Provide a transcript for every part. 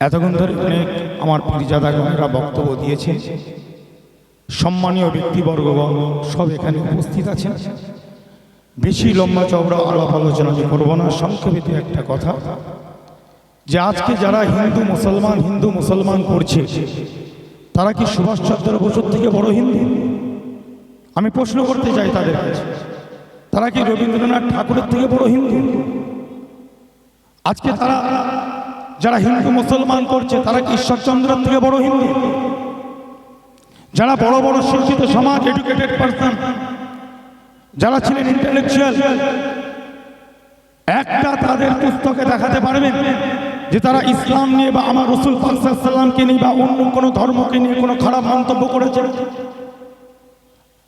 এতক্ষণ ধরে অনেক আমার পরিজাদাগণেরা বক্তব্য দিয়েছে। সম্মানীয় ব্যক্তিবর্গগণ, সব এখানে উপস্থিত আছেন। বেশি লম্বা চওড়া আলাপ আলোচনা যে করব না, সংক্ষেপে দু একটা কথা। যে আজকে যারা হিন্দু, মুসলমান হিন্দু, মুসলমান করছে, তারা কি সুভাষচন্দ্র বসুর থেকে বড় হিন্দু? আমি প্রশ্ন করতে চাই তাদের কাছে। তারা কি রবীন্দ্রনাথ ঠাকুরের থেকে বড় হিন্দু? আজকে তারা যারা হিন্দু মুসলমান করছে তারা কি ঈশ্বরচন্দ্রের থেকে বড় হিন্দু? যারা বড় বড় শিক্ষিত সমাজ এডুকেটেড পার্সন যারা ছিলেন ইন্টেলেকচুয়াল একটা তাদের পুস্তকে দেখাতে পারবেন যে তারা ইসলাম নিয়ে বা আমার রসুল সাল্লামকে নিয়ে বা অন্য কোনো ধর্মকে নিয়ে কোনো খারাপ মন্তব্য করেছে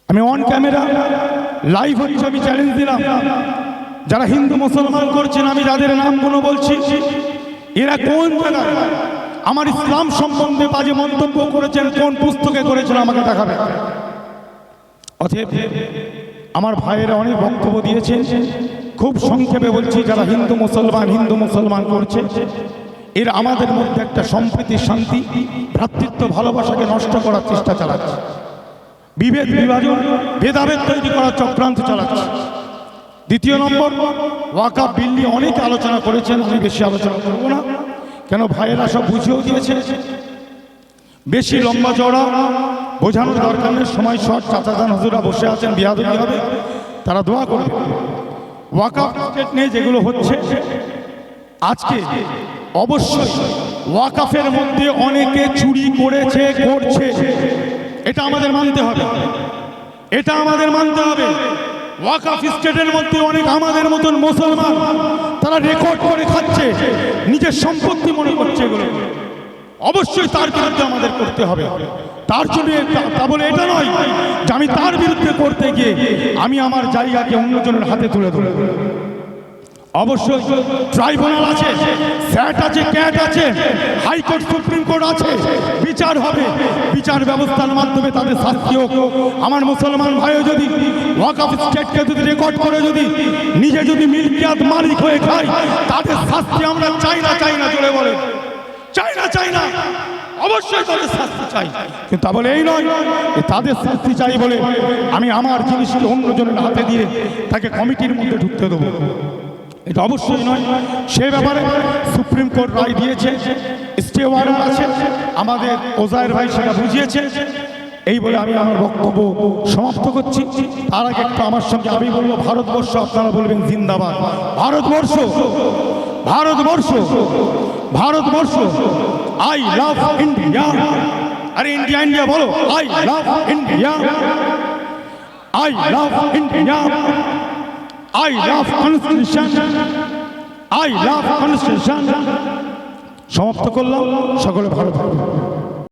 আমি অন ক্যামেরা লাইভ হচ্ছে, আমি চ্যালেঞ্জ দিলাম। যারা হিন্দু মুসলমান করছেন, আমি যাদের নামগুলো বলছি এরা কোন জায়গায় আমার ইসলাম সম্বন্ধে বাজে মন্তব্য করেছেন কোন পুস্তকে করেছেন আমাকে দেখাবে। অতএব আমার ভাইয়েরা অনেক বক্তব্য দিয়েছে খুব সংক্ষেপে বলছি যারা হিন্দু মুসলমান হিন্দু মুসলমান করছে এর আমাদের মধ্যে একটা সম্প্রীতি শান্তি ভ্রাতৃত্ব ভালোবাসাকে নষ্ট করার চেষ্টা চালাচ্ছে। বিভেদ বিভাজন ভেদাভেদ তৈরি করার চক্রান্ত চালাচ্ছে। দ্বিতীয় নম্বর, ওয়াকা বিল নিয়ে অনেক আলোচনা করেছেন আমি বেশি আলোচনা করব না। কেন ভাইয়েরা সব বুঝিয়েও দিয়েছে? বেশি লম্বা চড়া বোঝানোর দরকার নেই, সময় শর্ট চাচাজান হুজুরা বসে আছেন বিহাদুরি হবে, তারা দোয়া করবে। ওয়াকা স্টেট নিয়ে যেগুলো হচ্ছে, আজকে অবশ্যই ওয়াকাফের মধ্যে অনেকে চুরি করেছে, করছে। এটা আমাদের মানতে হবে। এটা আমাদের মানতে হবে। ওয়াকাফ স্টেটের মধ্যে অনেক আমাদের মতন মুসলমান, তারা রেকর্ড করে খাচ্ছে, নিজের সম্পত্তি মনে করছে এগুলো। অবশ্যই তার বিরুদ্ধে আমাদের করতে হবে। তার জন্য তা বলে এটা নয় যে আমি তার বিরুদ্ধে করতে গিয়ে আমি আমার জায়গাকে অন্যজনের হাতে তুলে দেবো। অবশ্যই ট্রাইব্যুনাল আছে স্যাট আছে, ক্যাট আছে, হাইকোর্ট, সুপ্রিম কোর্ট আছে, বিচার হবে। বিচার ব্যবস্থার মাধ্যমে তাদের শাস্তি হোক। আমার মুসলমান ভাইও যদি ওয়াকআপ স্টেটকে যদি রেকর্ড করে যদি নিজে যদি মিল্কিয়াত মালিক হয়ে খায়, তাদের শাস্তি আমরা চাই না চাই না চলে বলে চাই না চাই না। অবশ্যই তাদের শাস্তি চাই। কিন্তু তা বলে, এই নয় তাদের শাস্তি চাই বলে আমি আমার জিনিসকে অন্যজনের হাতে দিয়ে তাকে কমিটির মধ্যে ঢুকতে দেবো। এটা অবশ্যই নয়। সে ব্যাপারে সুপ্রিম কোর্ট রায় দিয়েছে। স্টে ওয়ার্ডার আছে। আমাদের ওজায়ের ভাই সেটা বুঝিয়েছে। এই বলে আমি আমার বক্তব্য সমাপ্ত করছি। তার আগে একটু আমার সঙ্গে আমি বলব, ভারতবর্ষ আপনারা বলবেন জিন্দাবাদ। Bharatvarsha Bharatvarsha Bharatvarsha. I love India আরে ইন্ডিয়া ইন্ডিয়া বলো। I love India I love India I love constitution I love constitution সমাপ্ত করলাম। সকলে ভালো থাকবে